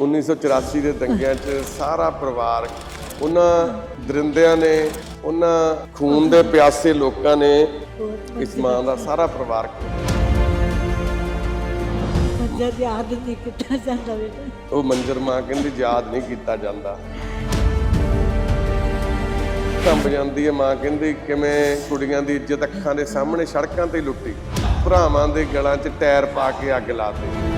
1984 ਦੇ ਦੰਗਿਆਂ 'ਚ ਸਾਰਾ ਪਰਿਵਾਰ ਉਹਨਾਂ ਦਰਿੰਦਿਆਂ ਨੇ ਉਹਨਾਂ ਖੂਨ ਦੇ ਪਿਆਸੇ ਲੋਕਾਂ ਨੇ ਇਸ ਮਾਂ ਦਾ ਸਾਰਾ ਪਰਿਵਾਰ ਜਦ ਯਾਦ ਨਹੀਂ ਕੀਤਾ ਜਾਂਦਾ ਬੇਟਾ। ਉਹ ਮੰਜਰ ਮਾਂ ਕਹਿੰਦੀ ਯਾਦ ਨਹੀਂ ਕੀਤਾ ਜਾਂਦਾ। ਕੰਬ ਜਾਂਦੀ ਹੈ ਮਾਂ ਕਹਿੰਦੀ ਕਿਵੇਂ ਕੁੜੀਆਂ ਦੀ ਇੱਜ਼ਤ ਅੱਖਾਂ ਦੇ ਸਾਹਮਣੇ ਸੜਕਾਂ ਤੇ ਲੁੱਟੀ। ਭਰਾਵਾਂ ਦੇ ਗਲਾਂ 'ਚ ਟਾਇਰ ਪਾ ਕੇ ਅੱਗ ਲਾਤੀ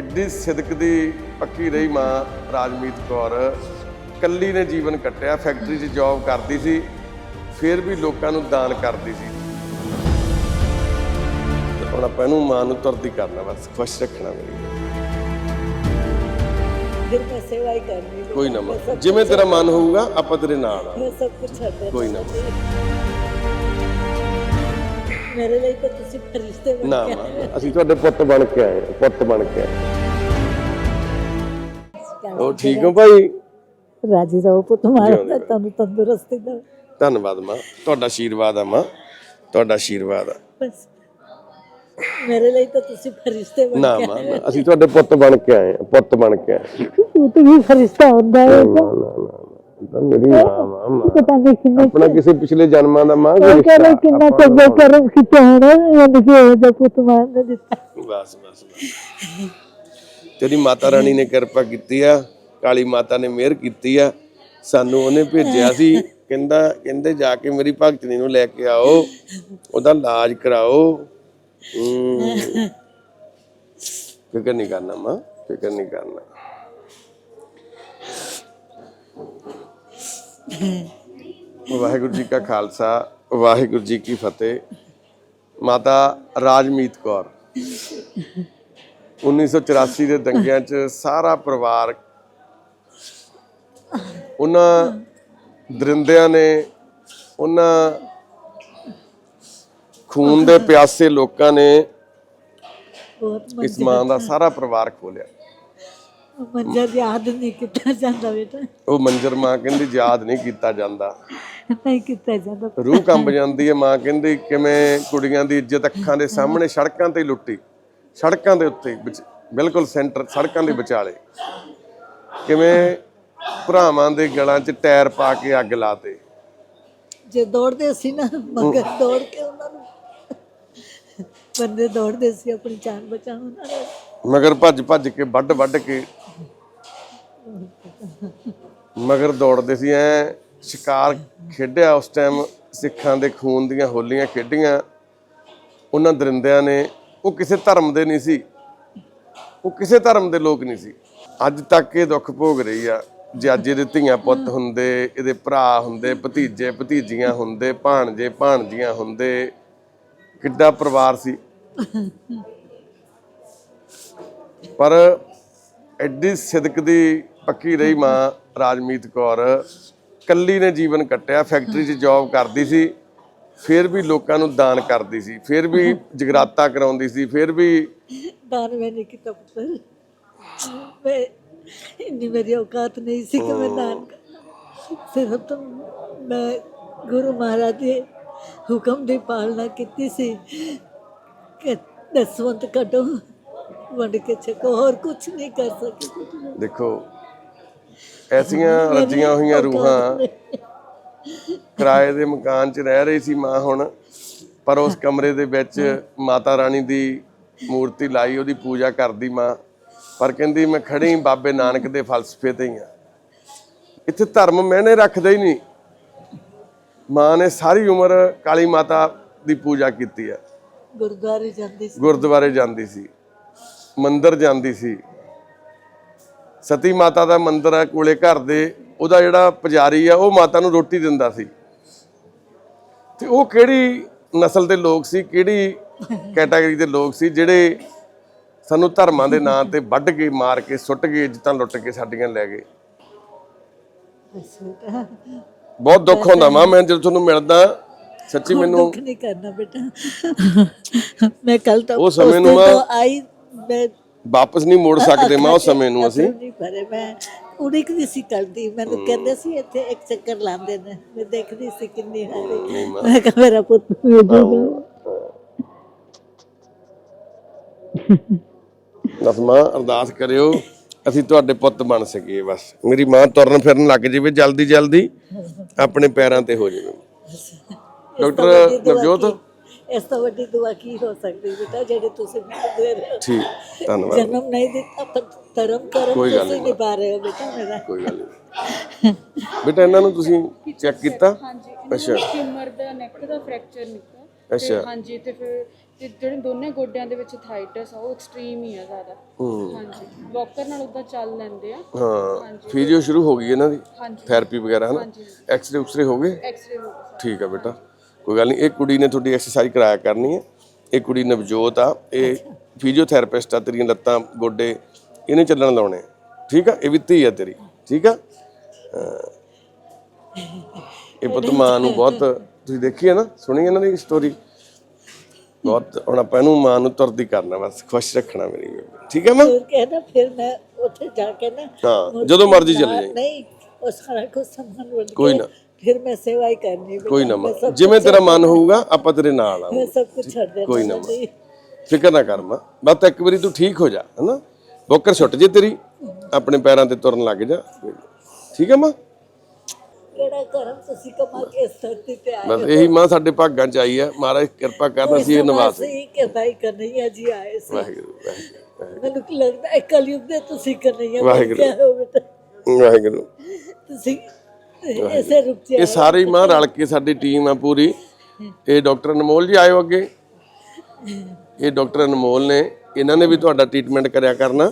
ਐਡੀ ਸਿਦਕ ਦੀ ਪੱਕੀ ਰਹੀ ਮਾਂ ਰਾਜਮੀਤ ਕੌਰ। ਕੱਲੀ ਨੇ ਜੀਵਨ ਕੱਟਿਆ ਫੈਕਟਰੀ 'ਚ ਜੌਬ ਕਰਦੀ ਸੀ ਫਿਰ ਵੀ ਲੋਕਾਂ ਨੂੰ ਦਾਨ ਕਰਦੀ ਸੀ। ਹੁਣ ਆਪਾਂ ਇਹਨੂੰ ਮਾਂ ਨੂੰ ਤੁਰਦੀ ਕਰਨਾ ਬਸ ਖੁਸ਼ ਰੱਖਣਾ ਮੇਰੀ। ਫਿਰ ਮੈਂ ਸੇਵਾ ਹੀ ਕਰਨੀ। ਕੋਈ ਨਾ ਮਾਂ ਜਿਵੇਂ ਤੇਰਾ ਮਨ ਹੋਊਗਾ ਆਪਾਂ ਤੇਰੇ ਨਾਲ ਆ। ਮੈਂ ਸਭ ਕੁਝ ਛੱਡ ਦੇਣਾ ਕੋਈ ਨਾ। ਮੇਰੇ ਲਈ ਤਾਂ ਤੁਸੀਂ ਫਰਿਸ਼ਤੇ ਬਣ ਨਾ ਮਾਂ ਅਸੀਂ ਤੁਹਾਡੇ ਪੁੱਤ ਬਣ ਕੇ ਆਏ ਹਾਂ, ਪੁੱਤ ਬਣ ਕੇ ਆਏ ਉਹ ਠੀਕ ਹੋ ਭਾਈ? ਰਾਜੀ ਰਹੋ ਪੁੱਤ ਮਾਰਾ ਜਿਉਂਦੇ ਰਹੋ। ਤੁਹਾਨੂੰ ਤੰਦਰੁਸਤੀ ਦਾ ਧੰਨਵਾਦ ਮਾਂ ਤੁਹਾਡਾ ਆਸ਼ੀਰਵਾਦ ਆ ਮਾਂ ਤੁਹਾਡਾ ਆਸ਼ੀਰਵਾਦ ਆ। ਬਸ ਮੇਰੇ ਲਈ ਤਾਂ ਤੁਸੀਂ ਫਰਿਸ਼ਤੇ ਬਣ ਨਾ ਮਾਂ ਨਾ, ਅਸੀਂ ਤੁਹਾਡੇ ਪੁੱਤ ਬਣ ਕੇ ਆਏ ਹਾਂ, ਪੁੱਤ ਬਣ ਕੇ ਆਏ ਉਹ ਤਾਂ ਵੀ ਫਰਿਸ਼ਤਾ ਹੁੰਦਾ ਹੈ। ਨਾ ਨਾ ਨਾ। ਤਾਂ ਮੇਰੀ ਮਾਂ ਪਤਾ ਨਹੀਂ ਕਿੰਨੇ ਆਪਣਾ ਕਿਸੇ ਪਿਛਲੇ ਜਨਮਾਂ ਦਾ ਮਾਂ ਕੋਈ ਕਹਿੰਦਾ ਰਿਸ਼ਤਾ ਕਿੰਨਾ ਆਪਾਂ ਚੰਗਾ ਕਰਮ ਕੀਤਾ ਹੋਣਾ ਮੈਨੂੰ ਕਿ ਉਹ ਜਿਹਾ ਪੁੱਤ ਮਾਰ ਨੇ ਦਿੱਤਾ। ਬਸ ਬਸ ਬਸ। ਤੇਰੀ ਮਾਤਾ ਰਾਣੀ ਨੇ ਕਿਰਪਾ ਕੀਤੀ ਆ ਕਾਲੀ ਮਾਤਾ ਨੇ ਮਿਹਰ ਕੀਤੀ ਆ। ਸਾਨੂੰ ਉਹਨੇ ਭੇਜਿਆ ਸੀ ਕਹਿੰਦਾ ਕਹਿੰਦੇ ਜਾ ਕੇ ਮੇਰੀ ਭਗਤਣੀ ਨੂੰ ਲੈ ਕੇ ਆਓ ਉਹਦਾ ਇਲਾਜ ਕਰਾਓ। ਹਮ। ਫਿਕਰ ਨਹੀਂ ਕਰਨਾ ਮਾਂ ਫਿਕਰ ਨਹੀਂ ਕਰਨਾ। ਵਾਹਿਗੁਰੂ ਜੀ ਕਾ ਖਾਲਸਾ ਵਾਹਿਗੁਰੂ ਜੀ ਕੀ ਫਤਿਹ। ਮਾਤਾ ਰਾਜਮੀਤ ਕੌਰ। 1984 ਦੇ ਦੰਗਿਆਂ 'ਚ ਸਾਰਾ ਪਰਿਵਾਰ ਉਹਨਾਂ ਦਰਿੰਦਿਆਂ ਨੇ ਉਹਨਾਂ ਖੂਨ ਦੇ ਪਿਆਸੇ ਲੋਕਾਂ ਨੇ ਇਸ ਮਾਂ ਦਾ ਸਾਰਾ ਪਰਿਵਾਰ ਖੋਲਿਆ ਮੰਜਰ ਯਾਦ ਨਹੀਂ ਕੀਤਾ ਜਾਂਦਾ ਬੇਟਾ। ਉਹ ਮੰਜਰ ਮਾਂ ਕਹਿੰਦੀ ਯਾਦ ਨਹੀਂ ਕੀਤਾ ਜਾਂਦਾ। ਨਹੀਂ ਕੀਤਾ ਜਾਂਦਾ। ਰੂਹ ਕੰਬ ਜਾਂਦੀ ਹੈ ਮਾਂ ਕਹਿੰਦੀ ਕਿਵੇਂ ਕੁੜੀਆਂ ਦੀ ਇੱਜ਼ਤ ਅੱਖਾਂ ਦੇ ਸਾਹਮਣੇ ਸੜਕਾਂ ਤੇ ਲੁੱਟੀ ਸੜਕਾਂ ਦੇ ਉੱਤੇ ਬਿਲਕੁਲ ਸੈਂਟਰ ਸੜਕਾਂ ਦੇ ਵਿਚਾਲੇ। ਕਿਵੇਂ ਭਰਾਵਾਂ ਦੇ ਗਲਾਂ 'ਚ ਟਾਇਰ ਪਾ ਕੇ ਅੱਗ ਲਾਤੇ। ਜੇ ਦੌੜਦੇ ਸੀ ਨਾ ਮਗਰ ਦੌੜ ਕੇ ਉਹਨਾਂ ਨੂੰ। ਬੰਦੇ ਦੌੜਦੇ ਸੀ ਆਪਣੀ ਜਾਨ ਬਚਾਉਣ ਉਹਨਾਂ ਨੇ ਮਗਰ ਭੱਜ ਭੱਜ ਕੇ ਵੱਢ ਵੱਢ ਕੇ ਮਗਰ ਦੌੜਦੇ ਸੀ, ਐ ਸ਼ਿਕਾਰ ਖੇਡਿਆ ਉਸ ਟਾਈਮ ਸਿੱਖਾਂ ਦੇ ਖੂਨ ਦੀਆਂ ਹੋਲੀਆਂ ਖੇਡੀਆਂ। ਉਹਨਾਂ ਦਰਿੰਦਿਆਂ ਨੇ, ਉਹ ਕਿਸੇ ਧਰਮ ਦੇ ਨਹੀਂ ਸੀ। ਉਹ ਕਿਸੇ ਧਰਮ ਦੇ ਲੋਕ ਨਹੀਂ ਸੀ। ਅੱਜ ਤੱਕ ਇਹ ਦੁੱਖ ਭੋਗ ਰਹੀ ਆ, ਜੇ ਅੱਜ ਇਹਦੇ ਧੀਆਂ ਪੁੱਤ ਹੁੰਦੇ, ਇਹਦੇ ਭਰਾ ਹੁੰਦੇ, ਭਤੀਜੇ, ਭਤੀਜੀਆਂ ਹੁੰਦੇ, ਭਾਣਜੇ, ਭਾਣਜੀਆਂ ਹੁੰਦੇ, ਕਿੱਡਾ ਪਰਿਵਾਰ ਸੀ। ਪਰ ਐਡੀ ਸਿਦਕ ਦੀ ਪੱਕੀ ਰਹੀ ਮਾਂ ਰਾਜਮੀਤ ਕੌਰ। ਕੱਲੀ ਨੇ ਜੀਵਨ ਕੱਟਿਆ ਫੈਕਟਰੀ 'ਚ ਜੌਬ ਕਰਦੀ ਸੀ ਫਿਰ ਵੀ ਲੋਕਾਂ ਨੂੰ ਦਾਨ ਕਰਦੀ ਸੀ ਫਿਰ ਵੀ ਜਗਰਾਤਾ ਕਰਾਉਂਦੀ ਸੀ ਫਿਰ ਵੀ ਦਾਨ ਮੈਂ ਨਹੀਂ ਕੀਤਾ ਪੁੱਤਰ। ਮੈਂ ਇੰਨੀ ਮੇਰੀ ਔਕਾਤ ਨਹੀਂ ਸੀ ਕਿ ਮੈਂ ਦਾਨ ਕਰਾਂ ਸਿਰਫ ਤਾਂ ਮੈਂ ਗੁਰੂ ਮਹਾਰਾਜ ਦੇ ਹੁਕਮ ਦੀ ਪਾਲਣਾ ਕੀਤੀ ਸੀ ਕਿ ਦਸਵੰਤ ਕੱਢੋ ਵੰਡ ਕੇ ਛਕੋ ਹੋਰ ਕੁਝ ਨਹੀਂ ਕਰ ਸਕੀ। ਦੇਖੋ ਐਸੀਆਂ ਰੱਜੀਆਂ ਹੋਈਆਂ ਰੂਹਾਂ ਕਿਰਾਏ ਦੇ ਮਕਾਨ 'ਚ ਰਹਿ ਰਹੀ ਸੀ ਮਾਂ ਹੁਣ ਪਰ ਉਸ ਕਮਰੇ ਦੇ ਵਿੱਚ ਮਾਤਾ ਰਾਣੀ ਦੀ ਮੂਰਤੀ ਲਾਈ ਉਹਦੀ ਪੂਜਾ ਕਰਦੀ ਮਾਂ। ਪਰ ਕਹਿੰਦੀ ਮੈਂ ਖੜੀ ਬਾਬੇ ਨਾਨਕ ਦੇ ਫਲਸਫੇ ਤੇ ਹੀ ਆ। ਇੱਥੇ ਧਰਮ ਮੈਨੇ ਰੱਖਦਾ ਹੀ ਨਹੀਂ ਮਾਂ ਨੇ ਸਾਰੀ ਉਮਰ ਕਾਲੀ ਮਾਤਾ ਦੀ ਪੂਜਾ ਕੀਤੀ ਆ। ਗੁਰਦੁਆਰੇ ਜਾਂਦੀ ਸੀ। ਗੁਰਦੁਆਰੇ ਜਾਂਦੀ ਸੀ। ਮੰਦਿਰ ਜਾਂਦੀ ਸੀ। ਸਤੀ ਮਾਤਾ ਦਾ ਮੰਦਿਰ ਹੈ ਕੋਲੇ ਘਰ ਦੇ ਉਹਦਾ ਜਿਹੜਾ ਪੁਜਾਰੀ ਆ ਉਹ ਮਾਤਾ ਨੂੰ ਰੋਟੀ ਦਿੰਦਾ ਸੀ। ਤੇ ਉਹ ਕਿਹੜੀ ਨਸਲ ਦੇ ਲੋਕ ਸੀ ਕਿਹੜੀ ਕੈਟਾਗਰੀ ਦੇ ਲੋਕ ਸੀ ਜਿਹੜੇ ਸਾਨੂੰ ਧਰਮਾਂ ਦੇ ਨਾਂ ਤੇ ਵੱਢ ਕੇ ਮਾਰ ਕੇ ਸੁੱਟ ਕੇ ਇੱਜ਼ਤਾਂ ਲੁੱਟ ਕੇ ਸਾਡੀਆਂ ਲੈ ਗਏ? ਬਹੁਤ ਦੁੱਖ ਹੁੰਦਾ ਮਾਂ ਮੈਂ ਜਦੋਂ ਤੁਹਾਨੂੰ ਮਿਲਦਾ ਸੱਚੀ ਮੈਨੂੰ ਦੁੱਖ ਨਹੀਂ ਕਰਨਾ ਬੇਟਾ। ਮੈਂ ਕੱਲ ਤਾਂ ਉਹ ਸਮੇਂ ਨੂੰ ਆਈ ਮੈਂ ਵਾਪਸ ਨਹੀਂ ਮੋੜ ਸਕਦੇ ਮਾਂ ਉਸ ਸਮੇਂ ਨੂੰ ਅਸੀਂ। ਨਹੀਂ ਭਰੇ ਮੈਂ ਉਡੀਕਦੀ ਸੀ ਕਰਦੀ। ਮੈਨੂੰ ਕਹਿੰਦੇ ਸੀ ਇੱਥੇ ਇੱਕ ਚੱਕਰ ਲਾਉਂਦੇ ਨੇ। ਮੈਂ ਦੇਖਦੀ ਸੀ ਕਿੰਨੀ ਹਾਰੀ। ਮੈਂ ਕਿਹਾ ਮੇਰਾ ਪੁੱਤ ਵੀ ਜੂਗਾ ਬਸ ਮਾਂ ਅਰਦਾਸ ਕਰਿਓ ਅਸੀਂ ਤੁਹਾਡੇ ਪੁੱਤ ਬਣ ਸਕੀਏ ਬਸ। ਮੇਰੀ ਮਾਂ ਤੁਰਨ ਫਿਰਨ ਲੱਗ ਜਾਵੇ ਜਲਦੀ ਜਲਦੀ ਆਪਣੇ ਪੈਰਾਂ ਤੇ ਹੋ ਜਾਵੇ। ਡਾਕਟਰ ਨਵਜੋਤ ਇਸ ਤੋਂ ਵੱਡੀ ਦੁਆ ਕੀ ਹੋ ਸਕਦੀ ਬੇਟਾ? ਜਿਹੜੇ ਤੁਸੀਂ ਮੈਨੂੰ ਦੇ ਰਹੇ ਹੋ। ਠੀਕ ਧੰਨਵਾਦ। ਜਨਮ ਨਹੀਂ ਦਿੱਤਾ ਪਰ ਧਰਮ ਕਰਮ ਕੋਈ ਗੱਲ ਤੁਸੀਂ ਨਹੀਂ। ਨਿਭਾ ਰਹੇ ਹੋ ਬੇਟਾ ਮੇਰਾ। ਕੋਈ ਗੱਲ ਨਹੀਂ। ਬੇਟਾ ਇਹਨਾਂ ਨੂੰ ਤੁਸੀਂ ਚੈੱਕ ਕੀਤਾ? ਹਾਂਜੀ ਅੱਛਾ। ਨੂੰ ਫਿਊਮਰ ਦਾ ਨੈਕ ਦਾ ਫ੍ਰੈਕਚਰ ਨਿਕਲਿਆ। ਤੇ ਅੱਛਾ। ਹਾਂਜੀ ਤੇ ਫਿਰ ਤੇ ਜਿਹੜੇ ਦੋਨੇ ਗੋਡਿਆਂ ਦੇ ਵਿੱਚ ਥਾਈਟਸ ਆ ਉਹ ਐਕਸਟ੍ਰੀਮ ਹੀ ਆ ਜ਼ਿਆਦਾ। ਹੂੰ। ਹਾਂਜੀ ਵਾਕਰ ਨਾਲ ਉਦਾਂ ਚੱਲ ਲੈਂਦੇ ਆ। ਹਾਂ ਫਿਜ਼ੀਓ ਸ਼ੁਰੂ ਹੋ ਗਈ ਇਹਨਾਂ ਦੀ? ਹਾਂਜੀ। ਥੈਰੇਪੀ ਵਗੈਰਾ ਹਨਾ? ਹਾਂਜੀ ਐਕਸਰੇ ਉਕਸਰੇ ਹੋ ਗਏ? ਐਕਸਰੇ ਹੋ ਗਿਆ ਠੀਕ ਆ ਬੇਟਾ। ਕੋਈ ਗੱਲ ਨਹੀਂ ਇਹ ਕੁੜੀ ਨੇ ਤੁਹਾਡੀ ਐਕਸਰਸਾਈਜ਼ ਕਰਾਇਆ ਕਰਨੀ ਹੈ ਇਹ ਕੁੜੀ ਨਵਜੋਤ ਆ ਇਹ ਫਿਜ਼ੀਓਥੈਰੇਪਿਸਟ ਆ ਤੇਰੀਆਂ ਲੱਤਾਂ ਗੋਡੇ ਇਹਨੇ ਚੱਲਣ ਲਾਉਣੇ। ਠੀਕ ਆ? ਇਹ ਵੀ ਧੀ ਆ ਤੇਰੀ। ਠੀਕ ਆ। ਇਹ ਪੁੱਤ ਮਾਂ ਨੂੰ ਬਹੁਤ ਤੁਸੀਂ ਦੇਖੀ ਹੈ ਨਾ ਸੁਣੀ ਇਹਨਾਂ ਦੀ ਸਟੋਰੀ ਬਹੁਤ ਹੁਣ ਆਪਾਂ ਇਹਨੂੰ ਮਾਂ ਨੂੰ ਤੁਰਦੀ ਕਰਨਾ ਬਸ ਖੁਸ਼ ਰੱਖਣਾ ਮੇਰੀ ਬੇਬੇ। ਠੀਕ ਹੈ ਮਾਂ? ਫਿਰ ਕਹਿੰਦਾ ਫਿਰ ਮੈਂ ਉੱਥੇ ਜਾ ਕੇ ਨਾ ਹਾਂ ਜਦੋਂ ਮਰਜ਼ੀ ਚਲੇ ਜਾਈਂ। ਨਹੀਂ ਉਸ ਸਾਰਾ ਕੁਝ ਸੰਭਾਲ ਬਣ ਕੋਈ ਨਾ। ਫਿਰ ਮੈਂ ਸੇਵਾ ਹੀ ਕਰਨੀ ਬੇਟਾ। ਕੋਈ ਨਾ ਮਾਂ ਮੈਂ। ਸਭ ਜਿਵੇਂ ਤੇਰਾ ਮਨ ਹੋਊਗਾ ਆਪਾਂ ਤੇਰੇ ਨਾਲ ਮੈਂ ਆਵਾਂਗੇ। ਸਭ ਕੁਝ ਛੱਡ ਦੇਣਾ ਕੋਈ ਨਾ ਜੀ। ਫਿਕਰ ਨਾ ਕਰ ਮਾਂ। ਬਸ ਇੱਕ ਵਾਰੀ ਤੂੰ ਠੀਕ ਹੋ ਜਾ ਹਨਾ? ਬੋਕਰ ਛੁੱਟ ਜੇ ਤੇਰੀ ਆਪਣੇ ਪੈਰਾਂ ਤੇ ਤੁਰਨ ਲੱਗ ਜਾ। ਠੀਕ ਹੈ ਮਾਂ? ਕਿਹੜਾ ਕਰਮ ਤੁਸੀਂ ਕਮਾ ਕੇ ਇਸ ਧਰਤੀ ਤੇ ਆਏ ਬਸ ਇਹੀ ਮਾਂ ਸਾਡੇ ਭਾਗਾਂ ਚ ਆਈ ਹੈ ਮਹਾਰਾਜ ਕਿਰਪਾ ਕਰਨ ਅਸੀਂ ਇਹ ਨਿਵਾਸ ਸੀ ਕਿ ਭਾਈ ਕਨਈਆ ਜੀ ਆਏ ਸੀ। ਵਾਹਿਗੁਰੂ ਵਾਹਿਗੁਰੂ। ਮੈਨੂੰ ਕੀ ਲੱਗਦਾ ਹੈ ਕਲਯੁਗ ਦੇ ਤੁਸੀਂ ਕਨਈਆ ਬਣ ਵਾਹਿਗੁਰੂ। ਕੇ ਆਏ ਹੋ ਬੇਟਾ ਵਾਹਿਗੁਰੂ। ਤੁਸੀਂ ਇਹ ਸਾਰੇ ਮਾਂ ਰਲ ਕੇ ਸਾਡੀ ਟੀਮ ਆ ਪੂਰੀ। ਇਹ ਡਾਕਟਰ ਅਨਮੋਲ ਜੀ ਆਇਓ ਅੱਗੇ। ਇਹ ਡਾਕਟਰ ਅਨਮੋਲ ਨੇ ਇਹਨਾਂ ਨੇ ਵੀ ਤੁਹਾਡਾ ਟ੍ਰੀਟਮੈਂਟ ਕਰਿਆ ਕਰਨਾ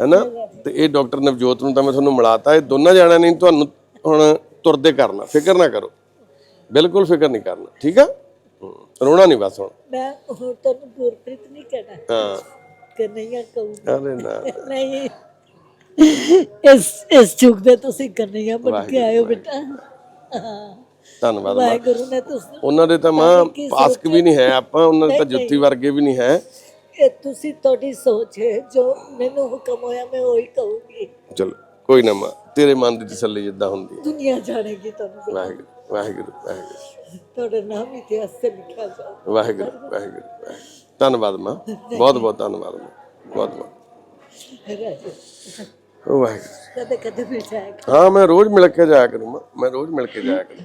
ਹੈਨਾ? ਤੇ ਇਹ ਡਾਕਟਰ ਨਵਜੋਤ ਨੂੰ ਤਾਂ ਮੈਂ ਤੁਹਾਨੂੰ ਮਿਲਾਤਾ ਇਹ ਦੋਨਾਂ ਜਾਣਿਆਂ ਨੇ ਤੁਹਾਨੂੰ ਹੁਣ ਤੁਰਦੇ ਕਰਨਾ। ਫਿਕਰ ਨਾ ਕਰੋ। ਬਿਲਕੁਲ ਫਿਕਰ ਨਹੀਂ ਕਰਨਾ ਠੀਕ ਆ? ਰੋਣਾ ਨਹੀਂ ਬਸ ਹੁਣ। ਮੈਂ ਹੁਣ ਤੁਹਾਨੂੰ ਗੁਰਪ੍ਰੀਤ ਨਹੀਂ ਕਹਿਣਾ। ਹਾਂ। ਕਨਈਆ ਕਹੂੰਗਾ। ਅਰੇ ਨਾ। ਨਹੀਂ। ਇਸ ਇਸ ਯੁੱਗ ਦੇ ਤੁਸੀਂ ਕਨਈਆ ਬਣ ਕੇ ਆਏ ਹੋ ਬੇਟਾ। ਧੰਨਵਾਦ ਮਾਂ ਵਾਹਿਗੁਰੂ ਨੇ ਤੁਸੀਂ ਉਹਨਾਂ ਦੇ ਤਾਂ ਮਾਂ ਪਾਸਕ ਵੀ ਨਹੀਂ ਹੈ ਆਪਾਂ ਉਹਨਾਂ ਦੇ ਤਾਂ ਜੁੱਤੀ ਵਰਗੇ ਵੀ ਨਹੀਂ ਹੈ। ਇਹ ਤੁਸੀਂ ਤੁਹਾਡੀ ਸੋਚ ਹੈ ਜੋ ਮੈਨੂੰ ਹੁਕਮ ਹੋਇਆ ਮੈਂ ਉਹੀ ਕਹੂੰਗੀ। ਚਲੋ ਕੋਈ ਨਾ ਮਾਂ ਤੇਰੇ ਮਨ ਦੀ ਤਸੱਲੀ ਜਿੱਦਾਂ ਹੁੰਦੀ ਹੈ। ਦੁਨੀਆ ਜਾਣੇਗੀ ਤੁਹਾਨੂੰ ਵਾਹਿਗੁਰੂ ਵਾਹਿਗੁਰੂ ਵਾਹਿਗੁਰੂ। ਤੁਹਾਡਾ ਨਾਮ ਇਤਿਹਾਸ ਤੇ ਲਿਖਿਆ ਜਾਊ ਵਾਹਿਗੁਰੂ ਵਾਹਿਗੁਰੂ। ਧੰਨਵਾਦ ਮਾਂ ਬਹੁਤ ਬਹੁਤ ਧੰਨਵਾਦ ਮਾਂ ਬਹੁਤ ਬਹੁਤ ਰਾਜੇ ਵਾਹਿਗੁਰੂ। ਕਦੇ ਕਦੇ ਮਿਲ ਜਾਏਗਾ ਹਾਂ ਮੈਂ ਰੋਜ਼ ਮਿਲ ਕੇ ਜਾਇਆ ਕਰੂੰ ਮਾਂ ਮੈਂ ਰੋਜ਼ ਮਿਲ ਕੇ ਜਾਇਆ ਕਰੂੰ